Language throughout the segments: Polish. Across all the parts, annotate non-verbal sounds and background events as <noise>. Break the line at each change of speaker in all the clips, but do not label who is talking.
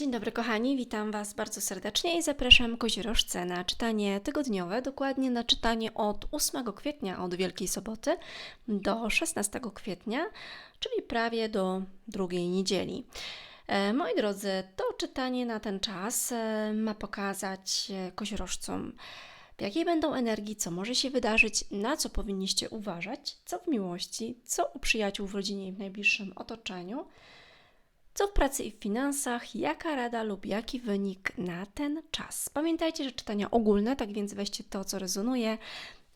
Dzień dobry kochani, witam Was bardzo serdecznie i zapraszam koziorożce na czytanie tygodniowe, dokładnie na czytanie od 8 kwietnia, od Wielkiej Soboty do 16 kwietnia, czyli prawie do drugiej niedzieli. E, Moi drodzy, to czytanie na ten czas e, ma pokazać e, koziorożcom, w jakiej będą energii, co może się wydarzyć, na co powinniście uważać, co w miłości, co u przyjaciół w rodzinie i w najbliższym otoczeniu, co w pracy i w finansach, jaka rada lub jaki wynik na ten czas. Pamiętajcie, że czytania ogólne, tak więc weźcie to, co rezonuje,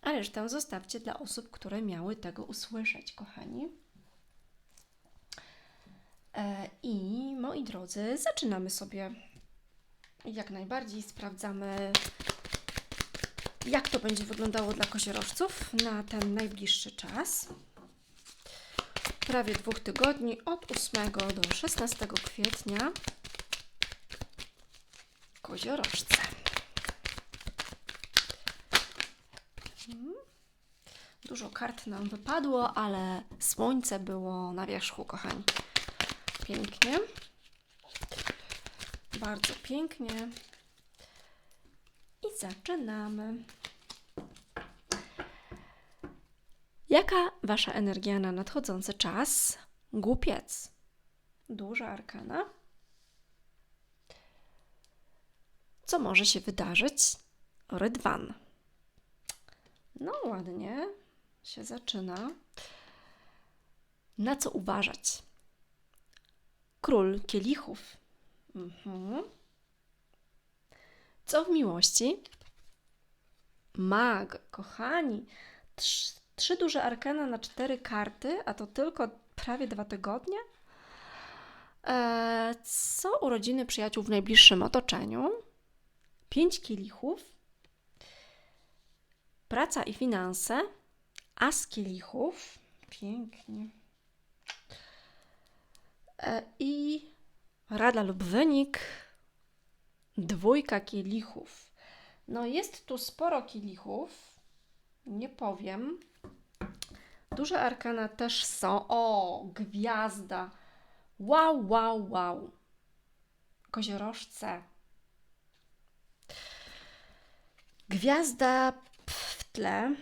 a resztę zostawcie dla osób, które miały tego usłyszeć, kochani. E, I moi drodzy, zaczynamy sobie jak najbardziej, sprawdzamy jak to będzie wyglądało dla koziorożców na ten najbliższy czas. Prawie dwóch tygodni, od 8 do 16 kwietnia. Koziorożce. Mhm. Dużo kart nam wypadło, ale słońce było na wierzchu, kochani. Pięknie. Bardzo pięknie. I zaczynamy. Jaka wasza energia na nadchodzący czas? Głupiec. Duża arkana. Co może się wydarzyć? Rydwan. No ładnie się zaczyna. Na co uważać? Król kielichów. Mhm. Co w miłości? Mag, kochani. Trz- Trzy duże arkana na cztery karty, a to tylko prawie dwa tygodnie. Eee, co urodziny przyjaciół w najbliższym otoczeniu? Pięć kielichów. Praca i finanse. As kielichów. Pięknie. E, I rada lub wynik. Dwójka kielichów. No jest tu sporo kielichów. Nie powiem. Duże arkana też są. O, gwiazda. Wow, wow, wow. Koziorożce. Gwiazda w tle.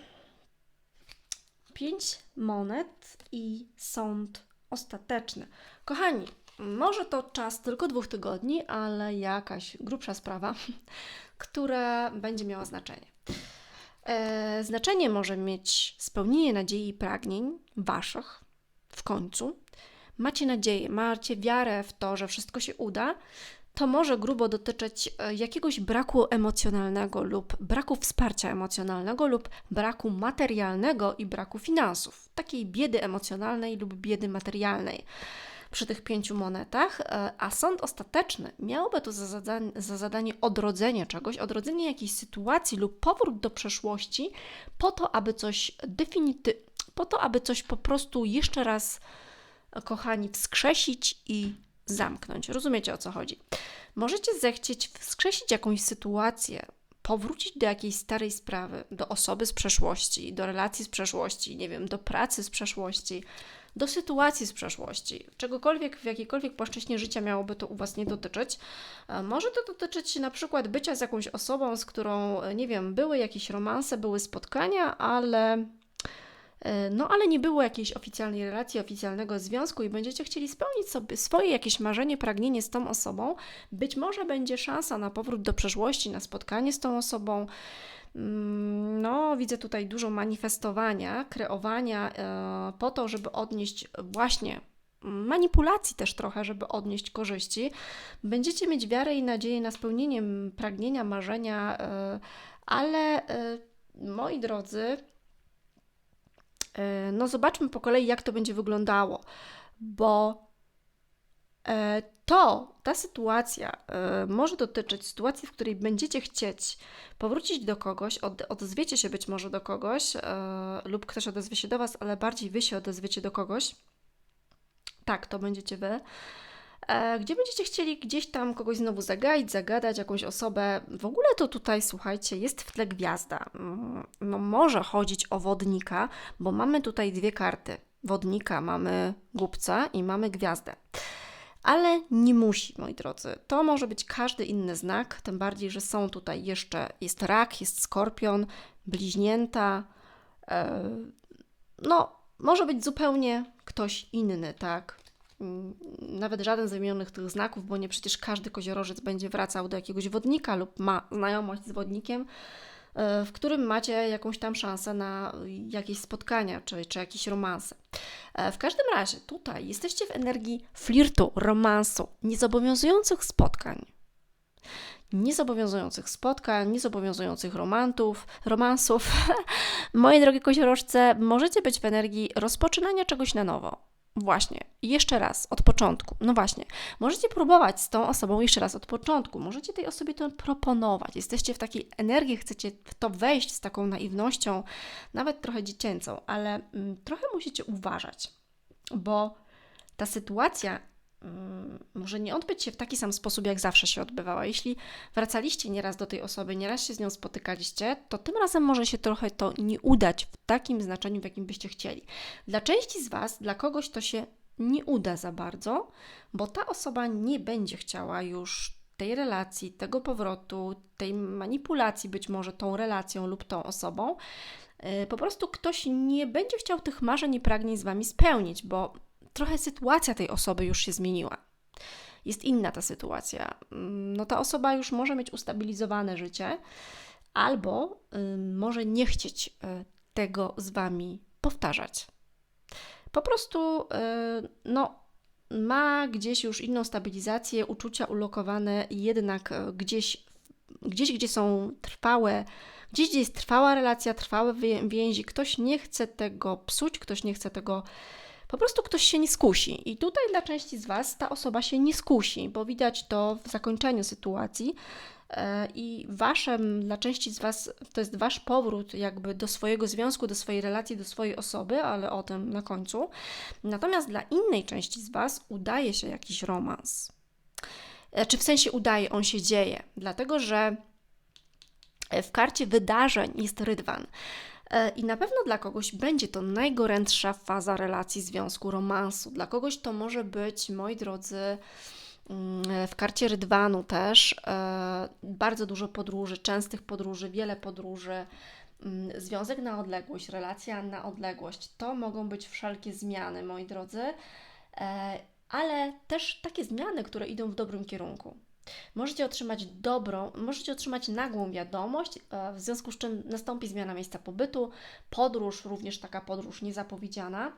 Pięć monet i sąd ostateczny. Kochani, może to czas tylko dwóch tygodni, ale jakaś grubsza sprawa, <laughs> która będzie miała znaczenie. E, znaczenie może mieć spełnienie nadziei i pragnień waszych w końcu. Macie nadzieję, macie wiarę w to, że wszystko się uda. To może grubo dotyczyć e, jakiegoś braku emocjonalnego lub braku wsparcia emocjonalnego lub braku materialnego i braku finansów, takiej biedy emocjonalnej lub biedy materialnej przy tych pięciu monetach, e, a sąd ostateczny miałby tu za zadanie, za zadanie odrodzenie czegoś, odrodzenie jakiejś sytuacji lub powrót do przeszłości, po to, aby coś definity, po to, aby coś po prostu jeszcze raz, e, kochani, wskrzesić i zamknąć. Rozumiecie o co chodzi? Możecie zechcieć wskrzesić jakąś sytuację, powrócić do jakiejś starej sprawy, do osoby z przeszłości, do relacji z przeszłości, nie wiem, do pracy z przeszłości, do sytuacji z przeszłości, czegokolwiek w jakiejkolwiek płaszczyźnie życia miałoby to u Was nie dotyczyć. E, Może to dotyczyć na przykład bycia z jakąś osobą, z którą, e, nie wiem, były jakieś romanse, były spotkania, ale e, no ale nie było jakiejś oficjalnej relacji, oficjalnego związku i będziecie chcieli spełnić sobie swoje jakieś marzenie, pragnienie z tą osobą, być może będzie szansa na powrót do przeszłości, na spotkanie z tą osobą. Mm, No, widzę tutaj dużo manifestowania, kreowania e, po to, żeby odnieść właśnie manipulacji też trochę, żeby odnieść korzyści. Będziecie mieć wiarę i nadzieję na spełnienie pragnienia, marzenia, e, ale e, moi drodzy, No, zobaczmy po kolei, jak to będzie wyglądało, bo to, ta sytuacja e, może dotyczyć sytuacji, w której będziecie chcieć powrócić do kogoś, od, odezwiecie się być może do kogoś, e, lub ktoś odezwie się do Was, ale bardziej Wy się odezwiecie do kogoś. Tak, to będziecie Wy. E, Gdzie będziecie chcieli gdzieś tam kogoś znowu zagaić, zagadać, jakąś osobę. W ogóle to tutaj, słuchajcie, jest w tle gwiazda. Mm, No może chodzić o wodnika, bo mamy tutaj dwie karty. Wodnika mamy głupca i mamy gwiazdę. Ale nie musi, moi drodzy. To może być każdy inny znak, tym bardziej, że są tutaj jeszcze, jest rak, jest skorpion, bliźnięta, e, no, może być zupełnie ktoś inny, tak? Mm, nawet żaden z wymienionych tych znaków, bo nie przecież każdy koziorożec będzie wracał do jakiegoś wodnika lub ma znajomość z wodnikiem, w którym macie jakąś tam szansę na jakieś spotkania czy, czy jakieś romanse. E, w każdym razie tutaj jesteście w energii flirtu, romansu, niezobowiązujących spotkań. Niezobowiązujących spotkań, niezobowiązujących romantów, romansów. <laughs> Moje drogie koziorożce, możecie być w energii rozpoczynania czegoś na nowo Właśnie, jeszcze raz, od początku. No właśnie, możecie próbować z tą osobą jeszcze raz od początku. Możecie tej osobie to proponować. Jesteście w takiej energii, chcecie w to wejść z taką naiwnością, nawet trochę dziecięcą, ale mm, trochę musicie uważać, bo ta sytuacja może nie odbyć się w taki sam sposób, jak zawsze się odbywała. Jeśli wracaliście nieraz do tej osoby, nieraz się z nią spotykaliście, to tym razem może się trochę to nie udać w takim znaczeniu, w jakim byście chcieli. Dla części z Was, dla kogoś to się nie uda za bardzo, bo ta osoba nie będzie chciała już tej relacji, tego powrotu, tej manipulacji być może tą relacją lub tą osobą. Y, po prostu ktoś nie będzie chciał tych marzeń i pragnień z Wami spełnić, bo trochę sytuacja tej osoby już się zmieniła. Jest inna ta sytuacja. Mm, no ta osoba już może mieć ustabilizowane życie, albo y, może nie chcieć y, tego z wami powtarzać. Po prostu, y, no, ma gdzieś już inną stabilizację, uczucia ulokowane jednak gdzieś, gdzieś gdzie są trwałe, gdzieś, gdzie jest trwała relacja, trwałe więzi. Ktoś nie chce tego psuć, ktoś nie chce tego po prostu ktoś się nie skusi. I tutaj dla części z Was ta osoba się nie skusi, bo widać to w zakończeniu sytuacji. E, I waszym, dla części z Was, to jest Wasz powrót jakby do swojego związku, do swojej relacji, do swojej osoby, ale o tym na końcu. Natomiast dla innej części z Was udaje się jakiś romans. E, czy w sensie udaje, on się dzieje, dlatego że w karcie wydarzeń jest rydwan. E, I na pewno dla kogoś będzie to najgorętsza faza relacji, związku, romansu. Dla kogoś to może być, moi drodzy, mm, w karcie Rydwanu też e, bardzo dużo podróży, częstych podróży, wiele podróży. Mm, związek na odległość, relacja na odległość to mogą być wszelkie zmiany, moi drodzy, e, ale też takie zmiany, które idą w dobrym kierunku. Możecie otrzymać dobrą, możecie otrzymać nagłą wiadomość, e, w związku z czym nastąpi zmiana miejsca pobytu, podróż, również taka podróż niezapowiedziana.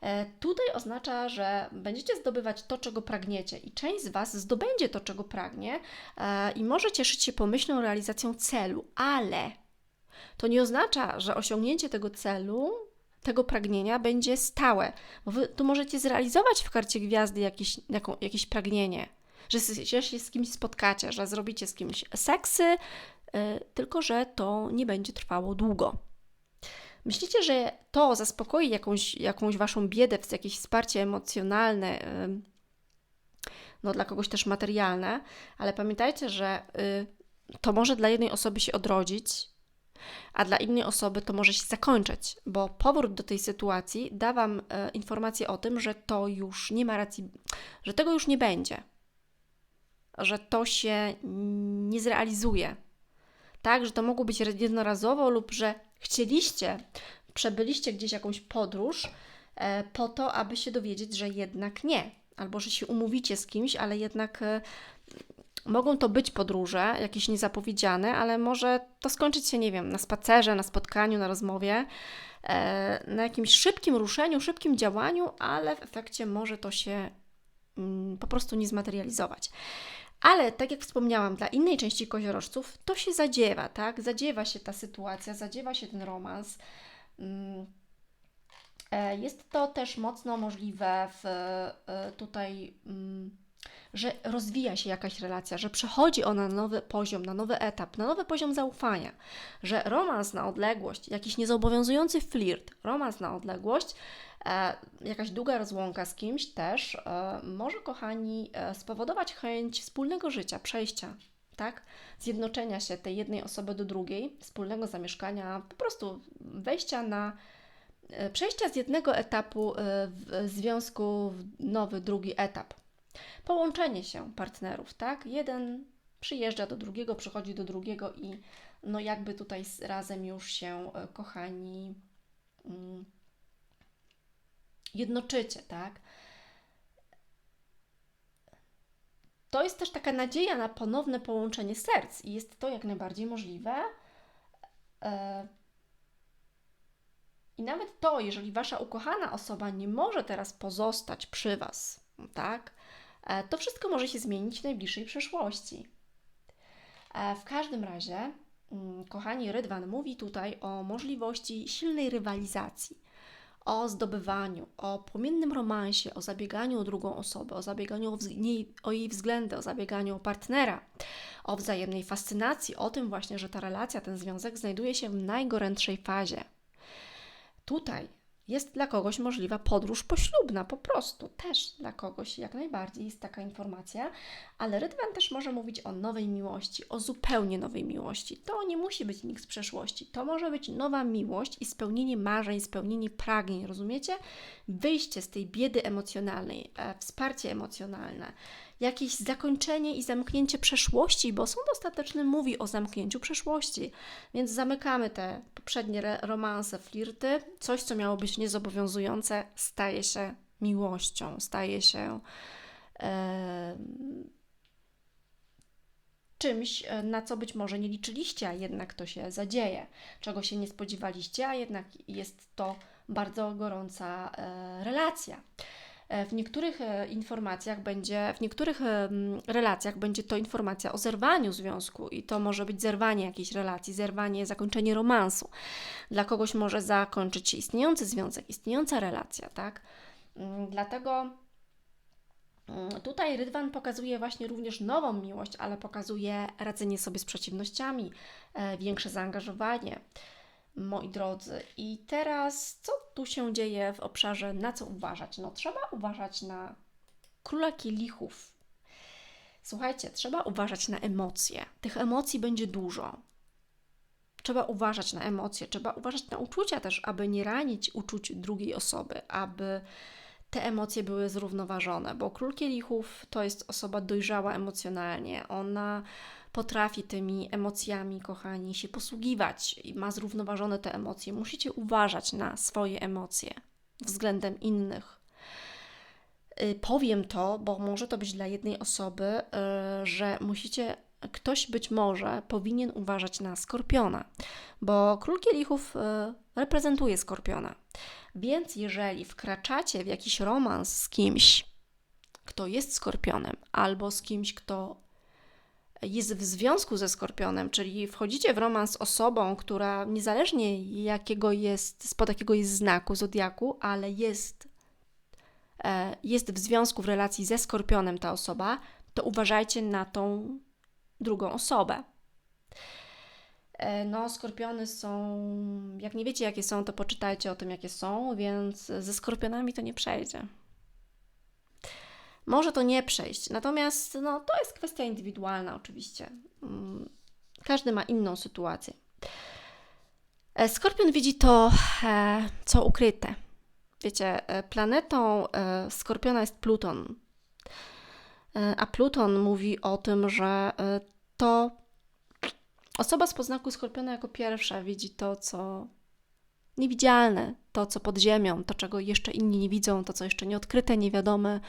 E, tutaj oznacza, że będziecie zdobywać to, czego pragniecie i część z Was zdobędzie to, czego pragnie e, i może cieszyć się pomyślną realizacją celu, ale to nie oznacza, że osiągnięcie tego celu tego pragnienia będzie stałe, bo Wy tu możecie zrealizować w karcie gwiazdy jakieś, jaką, jakieś pragnienie, że się z kimś spotkacie, że zrobicie z kimś seksy, y, tylko że to nie będzie trwało długo. Myślicie, że to zaspokoi jakąś, jakąś waszą biedę, jakieś wsparcie emocjonalne, y, no dla kogoś też materialne, ale pamiętajcie, że y, to może dla jednej osoby się odrodzić, a dla innej osoby to może się zakończyć, bo powrót do tej sytuacji da Wam informację o tym, że to już nie ma racji, że tego już nie będzie, że to się nie zrealizuje. Tak, że to mogło być jednorazowo lub że chcieliście, przebyliście gdzieś jakąś podróż e, po to, aby się dowiedzieć, że jednak nie. Albo że się umówicie z kimś, ale jednak e, mogą to być podróże, jakieś niezapowiedziane, ale może to skończyć się, nie wiem, na spacerze, na spotkaniu, na rozmowie, e, na jakimś szybkim ruszeniu, szybkim działaniu, ale w efekcie może to się mm, po prostu nie zmaterializować. Ale tak jak wspomniałam, dla innej części koziorożców to się zadziewa, tak? Zadziewa się ta sytuacja, zadziewa się ten romans. Mm. E, jest to też mocno możliwe w, e, tutaj, mm, że rozwija się jakaś relacja, że przechodzi ona na nowy poziom, na nowy etap, na nowy poziom zaufania, że romans na odległość, jakiś niezobowiązujący flirt, romans na odległość E, jakaś długa rozłąka z kimś też e, może, kochani, e, spowodować chęć wspólnego życia, przejścia, tak? Zjednoczenia się tej jednej osoby do drugiej, wspólnego zamieszkania, po prostu wejścia na przejścia z jednego etapu w związku w nowy, drugi etap. Połączenie się partnerów, tak? Jeden przyjeżdża do drugiego, przychodzi do drugiego i no jakby tutaj razem już się, e, kochani, mm, jednoczycie, tak? To jest też taka nadzieja na ponowne połączenie serc i jest to jak najbardziej możliwe. E, I nawet to, jeżeli wasza ukochana osoba nie może teraz pozostać przy was, tak, to wszystko może się zmienić w najbliższej przyszłości. E, W każdym razie, mm, kochani, Rydwan mówi tutaj o możliwości silnej rywalizacji, o zdobywaniu, o płomiennym romansie, o zabieganiu o drugą osobę, o zabieganiu o, o jej względy, o zabieganiu o partnera, o wzajemnej fascynacji, o tym właśnie, że ta relacja, ten związek znajduje się w najgorętszej fazie. Tutaj jest dla kogoś możliwa podróż poślubna, po prostu też dla kogoś jak najbardziej jest taka informacja, ale Rydwan też może mówić o nowej miłości, o zupełnie nowej miłości. To nie musi być nikt z przeszłości, to może być nowa miłość i spełnienie marzeń, spełnienie pragnień, rozumiecie? Wyjście z tej biedy emocjonalnej, e, wsparcie emocjonalne, jakieś zakończenie i zamknięcie przeszłości, bo sąd ostateczny mówi o zamknięciu przeszłości. Więc zamykamy te poprzednie romanse, flirty. Coś, co miało być niezobowiązujące, staje się miłością, staje się em, czymś, e, na co być może nie liczyliście, a jednak to się zadzieje, czego się nie spodziewaliście, a jednak jest to bardzo gorąca e, relacja. E, W niektórych e, informacjach będzie, w niektórych em, relacjach będzie to informacja o zerwaniu związku i to może być zerwanie jakiejś relacji, zerwanie, zakończenie romansu. Dla kogoś może zakończyć się istniejący związek, istniejąca relacja, tak? Mm, Dlatego mm, tutaj Rydwan pokazuje właśnie również nową miłość, ale pokazuje radzenie sobie z przeciwnościami, e, większe zaangażowanie moi drodzy. I teraz, co tu się dzieje w obszarze, na co uważać? No, trzeba uważać na króla kielichów. Słuchajcie, trzeba uważać na emocje. Tych emocji będzie dużo. Trzeba uważać na emocje, trzeba uważać na uczucia też, aby nie ranić uczuć drugiej osoby, aby te emocje były zrównoważone, bo król kielichów to jest osoba dojrzała emocjonalnie. Ona potrafi tymi emocjami, kochani, się posługiwać i ma zrównoważone te emocje. Musicie uważać na swoje emocje względem innych. Y, Powiem to, bo może to być dla jednej osoby, y, że musicie, ktoś być może powinien uważać na skorpiona, bo król kielichów y, reprezentuje skorpiona. Więc jeżeli wkraczacie w jakiś romans z kimś, kto jest skorpionem, albo z kimś, kto jest w związku ze skorpionem, czyli wchodzicie w romans z osobą, która niezależnie jakiego jest, spod jakiego jest znaku zodiaku, ale jest, e, jest w związku, w relacji ze skorpionem ta osoba, to uważajcie na tą drugą osobę. E, No, skorpiony są, jak nie wiecie jakie są, to poczytajcie o tym jakie są, więc ze skorpionami to nie przejdzie. Może to nie przejść, natomiast no, to jest kwestia indywidualna oczywiście. Mm, Każdy ma inną sytuację. E, Skorpion widzi to, e, co ukryte. Wiecie, e, planetą Skorpiona jest Pluton. A Pluton mówi o tym, że to osoba z poznaku Skorpiona jako pierwsza widzi to, co niewidzialne, to, co pod ziemią, to, czego jeszcze inni nie widzą, to, co jeszcze nieodkryte, niewiadome.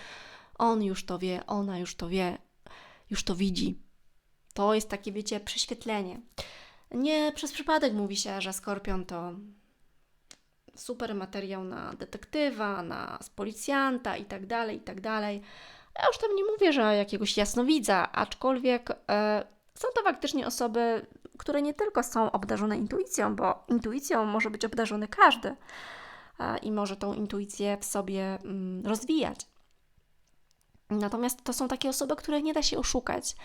On już to wie, ona już to wie, już to widzi. To jest takie, wiecie, prześwietlenie. Nie przez przypadek mówi się, że skorpion to super materiał na detektywa, na policjanta i tak dalej, i tak dalej. Ja już tam nie mówię, że jakiegoś jasnowidza, aczkolwiek e, są to faktycznie osoby, które nie tylko są obdarzone intuicją, bo intuicją może być obdarzony każdy e, i może tą intuicję w sobie mm, rozwijać. Natomiast to są takie osoby, które nie da się oszukać.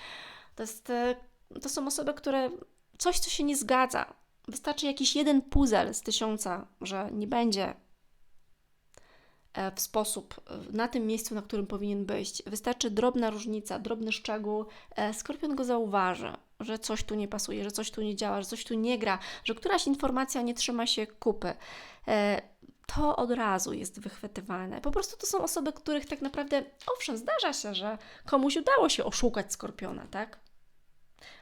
To, jest, e, to są osoby, które coś, co się nie zgadza. Wystarczy jakiś jeden puzzle z tysiąca, że nie będzie e, w sposób e, na tym miejscu, na którym powinien być. Wystarczy drobna różnica, drobny szczegół. Skorpion go zauważy, że coś tu nie pasuje, że coś tu nie działa, że coś tu nie gra, że któraś informacja nie trzyma się kupy. To od razu jest wychwytywane. Po prostu to są osoby, których tak naprawdę, owszem, zdarza się, że komuś udało się oszukać skorpiona, tak?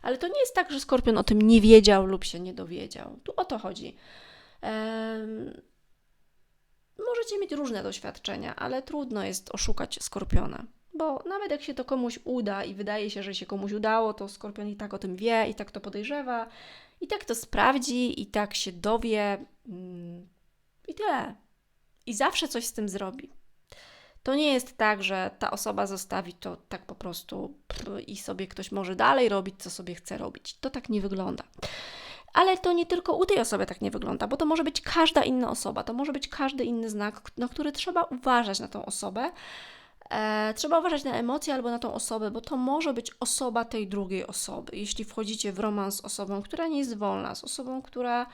Ale to nie jest tak, że skorpion o tym nie wiedział lub się nie dowiedział. Tu o to chodzi. Ehm, możecie mieć różne doświadczenia, ale trudno jest oszukać skorpiona. Bo nawet jak się to komuś uda i wydaje się, że się komuś udało, to skorpion i tak o tym wie, i tak to podejrzewa, i tak to sprawdzi, i tak się dowie. Mm, I tyle. I zawsze coś z tym zrobi. To nie jest tak, że ta osoba zostawi to tak po prostu i sobie ktoś może dalej robić, co sobie chce robić. To tak nie wygląda. Ale to nie tylko u tej osoby tak nie wygląda, bo to może być każda inna osoba, to może być każdy inny znak, na który trzeba uważać na tą osobę. E, trzeba uważać na emocje albo na tą osobę, bo to może być osoba tej drugiej osoby. Jeśli wchodzicie w romans z osobą, która nie jest wolna, z osobą, która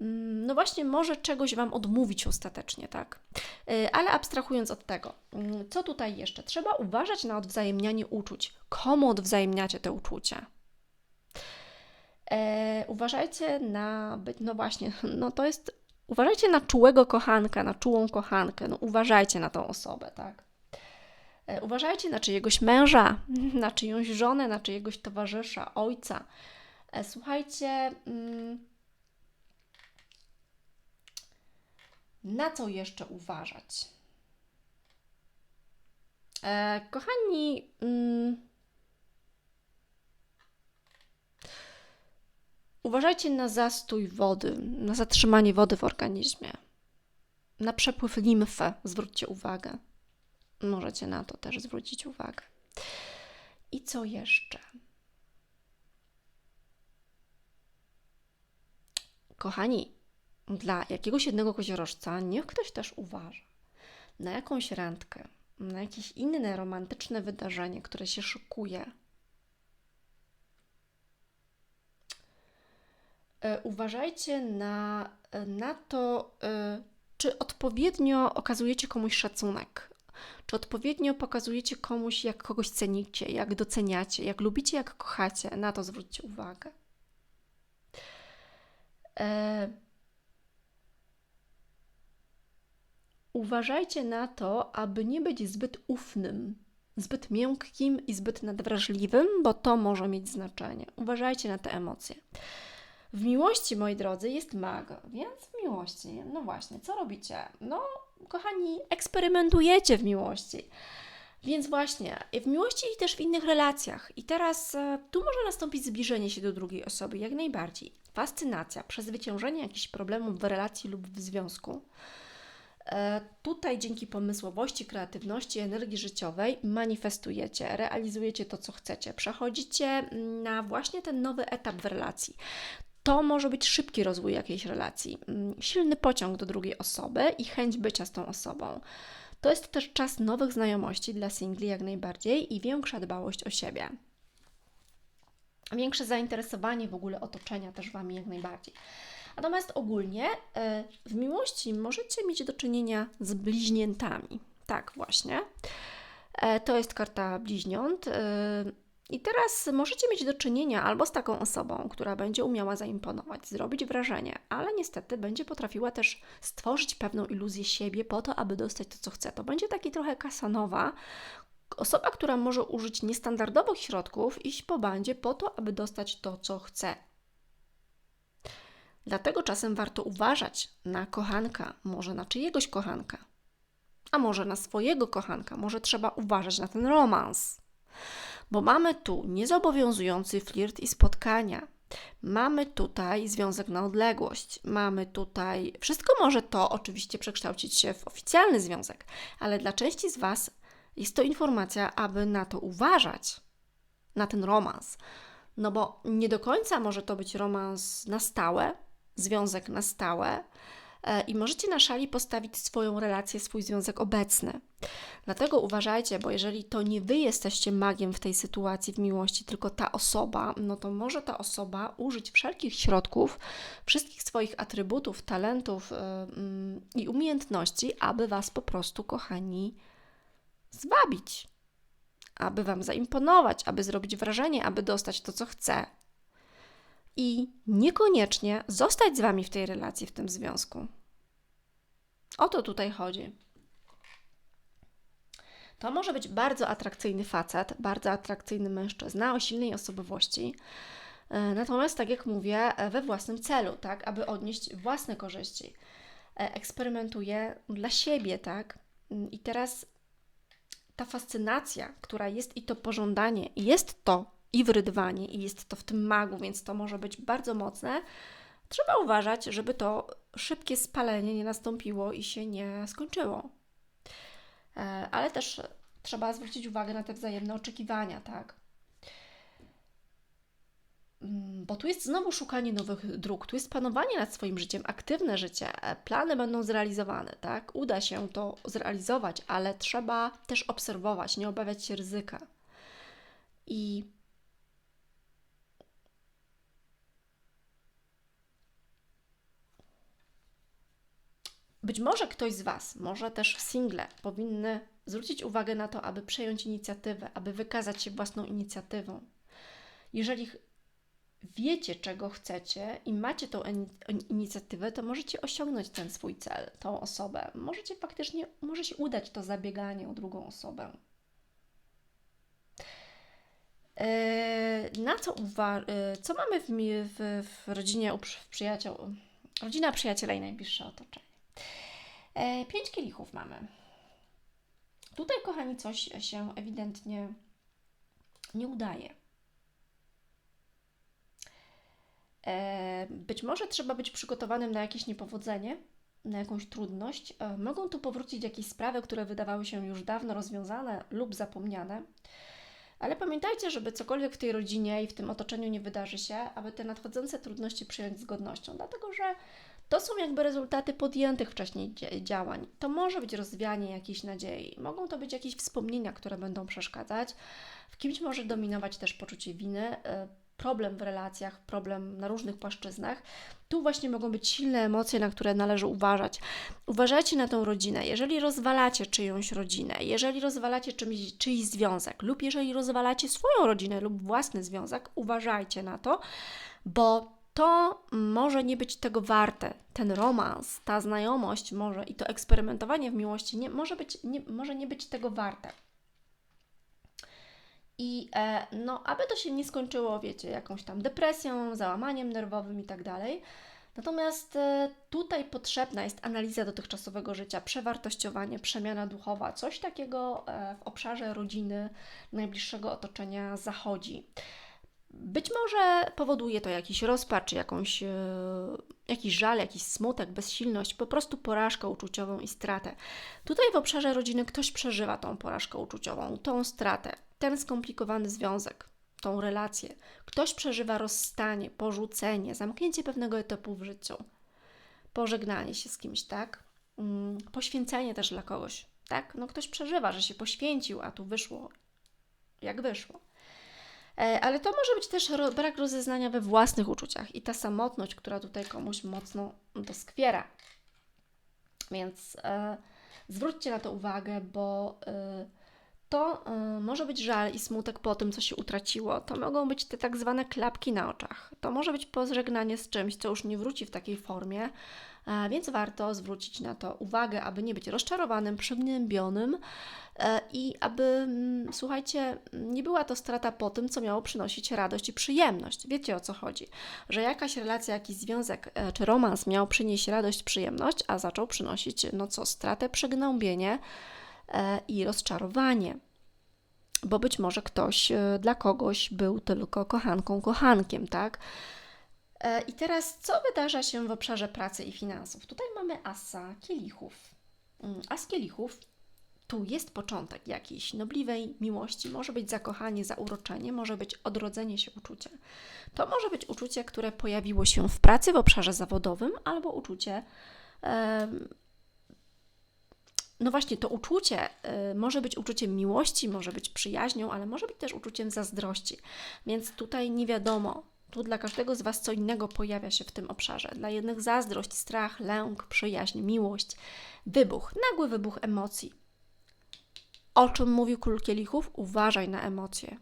mm, no właśnie może czegoś Wam odmówić ostatecznie, tak? E, ale abstrahując od tego, mm, co tutaj jeszcze? Trzeba uważać na odwzajemnianie uczuć. Komu odwzajemniacie te uczucia? E, uważajcie na, no właśnie, <laughs> no to jest, uważajcie na czułego kochanka, na czułą kochankę, no uważajcie na tą osobę, tak? E, uważajcie na czyjegoś męża, <laughs> na czyjąś żonę, na czyjegoś towarzysza, ojca. E, słuchajcie, mm, na co jeszcze uważać? E, kochani, mm, uważajcie na zastój wody, na zatrzymanie wody w organizmie, na przepływ limfy, zwróćcie uwagę. Możecie na to też zwrócić uwagę. I co jeszcze? Kochani, dla jakiegoś jednego koziorożca niech ktoś też uważa na jakąś randkę, na jakieś inne romantyczne wydarzenie, które się szykuje. E, uważajcie na, na to, e, czy odpowiednio okazujecie komuś szacunek, czy odpowiednio pokazujecie komuś, jak kogoś cenicie, jak doceniacie, jak lubicie, jak kochacie? Na to zwróćcie uwagę. E... Uważajcie na to, aby nie być zbyt ufnym, zbyt miękkim i zbyt nadwrażliwym, bo to może mieć znaczenie. Uważajcie na te emocje. W miłości, moi drodzy, jest mag, więc w miłości, no właśnie, co robicie? No, kochani, eksperymentujecie w miłości. Więc właśnie, w miłości i też w innych relacjach. I teraz e, tu może nastąpić zbliżenie się do drugiej osoby, jak najbardziej. Fascynacja, przezwyciężenie jakichś problemów w relacji lub w związku. E, tutaj dzięki pomysłowości, kreatywności, energii życiowej manifestujecie, realizujecie to, co chcecie, przechodzicie na właśnie ten nowy etap w relacji to może być szybki rozwój jakiejś relacji, mm, silny pociąg do drugiej osoby i chęć bycia z tą osobą. To jest też czas nowych znajomości dla singli jak najbardziej i większa dbałość o siebie. Większe zainteresowanie w ogóle otoczenia też Wami jak najbardziej. Natomiast ogólnie e, w miłości możecie mieć do czynienia z bliźniętami. Tak, właśnie. E, to jest karta bliźniąt. E, i teraz możecie mieć do czynienia albo z taką osobą, która będzie umiała zaimponować, zrobić wrażenie, ale niestety będzie potrafiła też stworzyć pewną iluzję siebie po to, aby dostać to, co chce. To będzie taki trochę kasanowa, osoba, która może użyć niestandardowych środków, iść po bandzie po to, aby dostać to, co chce. Dlatego czasem warto uważać na kochanka, może na czyjegoś kochanka, a może na swojego kochanka, może trzeba uważać na ten romans bo mamy tu niezobowiązujący flirt i spotkania. Mamy tutaj związek na odległość, mamy tutaj. Wszystko może to oczywiście przekształcić się w oficjalny związek, ale dla części z Was jest to informacja, aby na to uważać, na ten romans. No bo nie do końca może to być romans na stałe, związek na stałe, E, i możecie na szali postawić swoją relację, swój związek obecny. Dlatego uważajcie, bo jeżeli to nie wy jesteście magiem w tej sytuacji w miłości, tylko ta osoba, no to może ta osoba użyć wszelkich środków, wszystkich swoich atrybutów, talentów yy, i umiejętności, aby was po prostu, kochani, zwabić, aby wam zaimponować, aby zrobić wrażenie, aby dostać to, co chce, i niekoniecznie zostać z Wami w tej relacji, w tym związku. O to tutaj chodzi. To może być bardzo atrakcyjny facet, bardzo atrakcyjny mężczyzna o silnej osobowości. E, natomiast, tak jak mówię, e, we własnym celu, tak, aby odnieść własne korzyści. E, eksperymentuje dla siebie, tak? Mm, I teraz ta fascynacja, która jest i to pożądanie, jest to i wrydwanie, i jest to w tym magu, więc to może być bardzo mocne. Trzeba uważać, żeby to szybkie spalenie nie nastąpiło i się nie skończyło. E, ale też trzeba zwrócić uwagę na te wzajemne oczekiwania, tak? Mm, bo tu jest znowu szukanie nowych dróg, tu jest panowanie nad swoim życiem, aktywne życie, e, plany będą zrealizowane, tak? Uda się to zrealizować, ale trzeba też obserwować, nie obawiać się ryzyka. I być może ktoś z Was, może też single, powinny zwrócić uwagę na to, aby przejąć inicjatywę, aby wykazać się własną inicjatywą. Jeżeli wiecie, czego chcecie i macie tą inicjatywę, to możecie osiągnąć ten swój cel, tą osobę. Możecie faktycznie, może się udać to zabieganie o drugą osobę. E, na co e, co mamy w, w, w rodzinie, w przyjaciół, rodzina, przyjaciela i najbliższe otoczenie? E, pięć kielichów mamy. Tutaj, kochani, coś się ewidentnie nie udaje. E, być może trzeba być przygotowanym na jakieś niepowodzenie, na jakąś trudność. E, mogą tu powrócić jakieś sprawy, które wydawały się już dawno rozwiązane lub zapomniane. Ale pamiętajcie, żeby cokolwiek w tej rodzinie i w tym otoczeniu nie wydarzy się, aby te nadchodzące trudności przyjąć z godnością, dlatego że to są jakby rezultaty podjętych wcześniej działań. To może być rozwianie jakiejś nadziei, mogą to być jakieś wspomnienia, które będą przeszkadzać. W kimś może dominować też poczucie winy, e, problem w relacjach, problem na różnych płaszczyznach, tu właśnie mogą być silne emocje, na które należy uważać. Uważajcie na tą rodzinę. Jeżeli rozwalacie czyjąś rodzinę, jeżeli rozwalacie czymś, czyjś związek, lub jeżeli rozwalacie swoją rodzinę lub własny związek, uważajcie na to, bo to może nie być tego warte. Ten romans, ta znajomość może i to eksperymentowanie w miłości nie, może, być, nie, może nie być tego warte. I e, no, aby to się nie skończyło, wiecie, jakąś tam depresją, załamaniem nerwowym i tak dalej. Natomiast e, tutaj potrzebna jest analiza dotychczasowego życia, przewartościowanie, przemiana duchowa, coś takiego e, w obszarze rodziny, najbliższego otoczenia zachodzi. Być może powoduje to jakiś rozpacz, jakąś, e, jakiś żal, jakiś smutek, bezsilność, po prostu porażkę uczuciową i stratę. Tutaj w obszarze rodziny ktoś przeżywa tą porażkę uczuciową, tą stratę, ten skomplikowany związek, tą relację. Ktoś przeżywa rozstanie, porzucenie, zamknięcie pewnego etapu w życiu, pożegnanie się z kimś, tak? Mm, poświęcenie też dla kogoś, tak? No ktoś przeżywa, że się poświęcił, a tu wyszło jak wyszło. E, ale to może być też brak rozeznania we własnych uczuciach i ta samotność, która tutaj komuś mocno doskwiera. Więc e, zwróćcie na to uwagę, bo e, to y, może być żal i smutek po tym, co się utraciło. To mogą być te tak zwane klapki na oczach. To może być pożegnanie z czymś, co już nie wróci w takiej formie, e, więc warto zwrócić na to uwagę, aby nie być rozczarowanym, przygnębionym e, i aby, mm, słuchajcie, nie była to strata po tym, co miało przynosić radość i przyjemność. Wiecie o co chodzi? Że jakaś relacja, jakiś związek e, czy romans miał przynieść radość, przyjemność, a zaczął przynosić, no co, stratę, przygnębienie E, i rozczarowanie. Bo być może ktoś e, dla kogoś był tylko kochanką, kochankiem, tak? E, I teraz, co wydarza się w obszarze pracy i finansów? Tutaj mamy asa kielichów. Mm, as kielichów tu jest początek jakiejś nobliwej miłości, może być zakochanie, zauroczenie, może być odrodzenie się uczucia. To może być uczucie, które pojawiło się w pracy w obszarze zawodowym, albo uczucie no właśnie, to uczucie y, może być uczuciem miłości, może być przyjaźnią, ale może być też uczuciem zazdrości. Więc tutaj nie wiadomo. Tu dla każdego z Was co innego pojawia się w tym obszarze. Dla jednych zazdrość, strach, lęk, przyjaźń, miłość, wybuch, nagły wybuch emocji. O czym mówił król kielichów? Uważaj na emocje.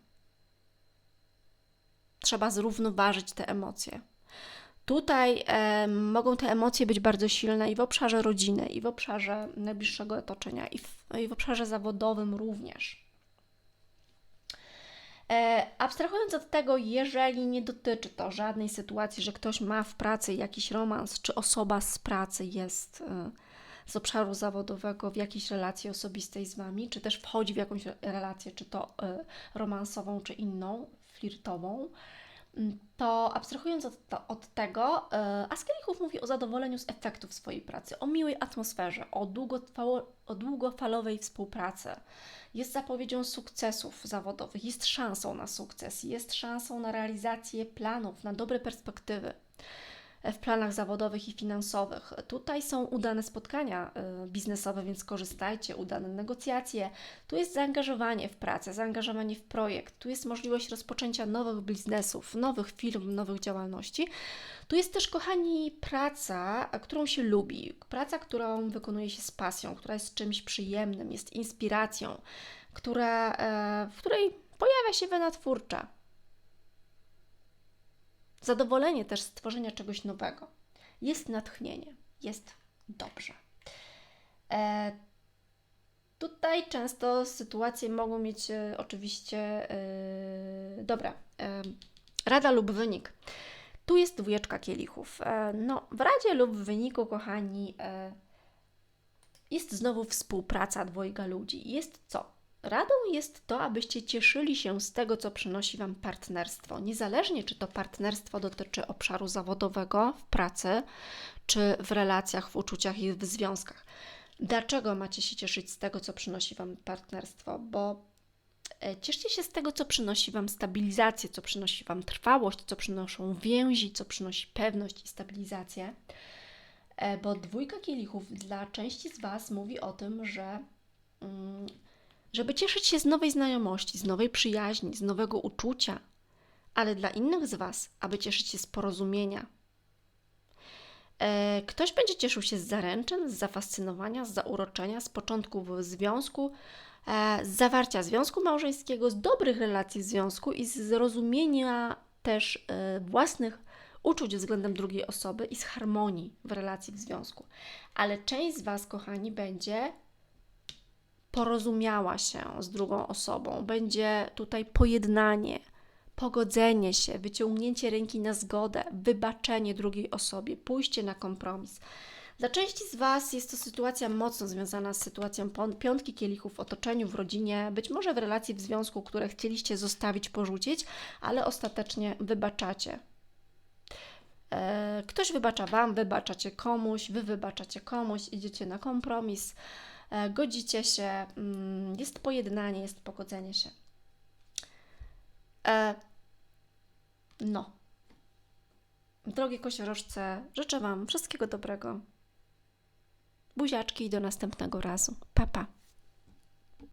Trzeba zrównoważyć te emocje. Tutaj e, mogą te emocje być bardzo silne i w obszarze rodziny, i w obszarze najbliższego otoczenia, i w, i w obszarze zawodowym również. E, abstrahując od tego, jeżeli nie dotyczy to żadnej sytuacji, że ktoś ma w pracy jakiś romans, czy osoba z pracy jest e, z obszaru zawodowego w jakiejś relacji osobistej z Wami, czy też wchodzi w jakąś relację, czy to e, romansową, czy inną, flirtową, to abstrahując od, to, od tego, e, Askelichów mówi o zadowoleniu z efektów swojej pracy, o miłej atmosferze, o, długotrwało, o długofalowej współpracy. Jest zapowiedzią sukcesów zawodowych, jest szansą na sukces, jest szansą na realizację planów, na dobre perspektywy w planach zawodowych i finansowych. Tutaj są udane spotkania y, biznesowe, więc korzystajcie, udane negocjacje. Tu jest zaangażowanie w pracę, zaangażowanie w projekt, tu jest możliwość rozpoczęcia nowych biznesów, nowych firm, nowych działalności. Tu jest też, kochani, praca, którą się lubi, praca, którą wykonuje się z pasją, która jest czymś przyjemnym, jest inspiracją, która, e, w której pojawia się wena twórcza. Zadowolenie też z tworzenia czegoś nowego. Jest natchnienie, jest dobrze. E, tutaj często sytuacje mogą mieć e, oczywiście. E, dobra, e, rada lub wynik. Tu jest dwójeczka kielichów. E, no, w radzie lub w wyniku, kochani, e, jest znowu współpraca dwojga ludzi. Jest co? Radą jest to, abyście cieszyli się z tego, co przynosi Wam partnerstwo. Niezależnie, czy to partnerstwo dotyczy obszaru zawodowego w pracy, czy w relacjach, w uczuciach i w związkach. Dlaczego macie się cieszyć z tego, co przynosi Wam partnerstwo? Bo e, cieszcie się z tego, co przynosi Wam stabilizację, co przynosi Wam trwałość, co przynoszą więzi, co przynosi pewność i stabilizację. E, bo dwójka kielichów dla części z Was mówi o tym, że. Mm, żeby cieszyć się z nowej znajomości, z nowej przyjaźni, z nowego uczucia, ale dla innych z Was, aby cieszyć się z porozumienia. E, ktoś będzie cieszył się z zaręczyn, z zafascynowania, z zauroczenia, z początków związku, e, z zawarcia związku małżeńskiego, z dobrych relacji w związku i z zrozumienia też e, własnych uczuć względem drugiej osoby i z harmonii w relacji w związku. Ale część z Was, kochani, będzie porozumiała się z drugą osobą, będzie tutaj pojednanie, pogodzenie się, wyciągnięcie ręki na zgodę, wybaczenie drugiej osobie, pójście na kompromis. Dla części z Was jest to sytuacja mocno związana z sytuacją piątki kielichów w otoczeniu, w rodzinie, być może w relacji, w związku, które chcieliście zostawić, porzucić, ale ostatecznie wybaczacie. E, ktoś wybacza Wam, wybaczacie komuś, Wy wybaczacie komuś, idziecie na kompromis. E, godzicie się, mm, jest pojednanie, jest pogodzenie się. E, no. Drogie kościorożce, życzę Wam wszystkiego dobrego. Buziaczki i do następnego razu. Papa. Pa.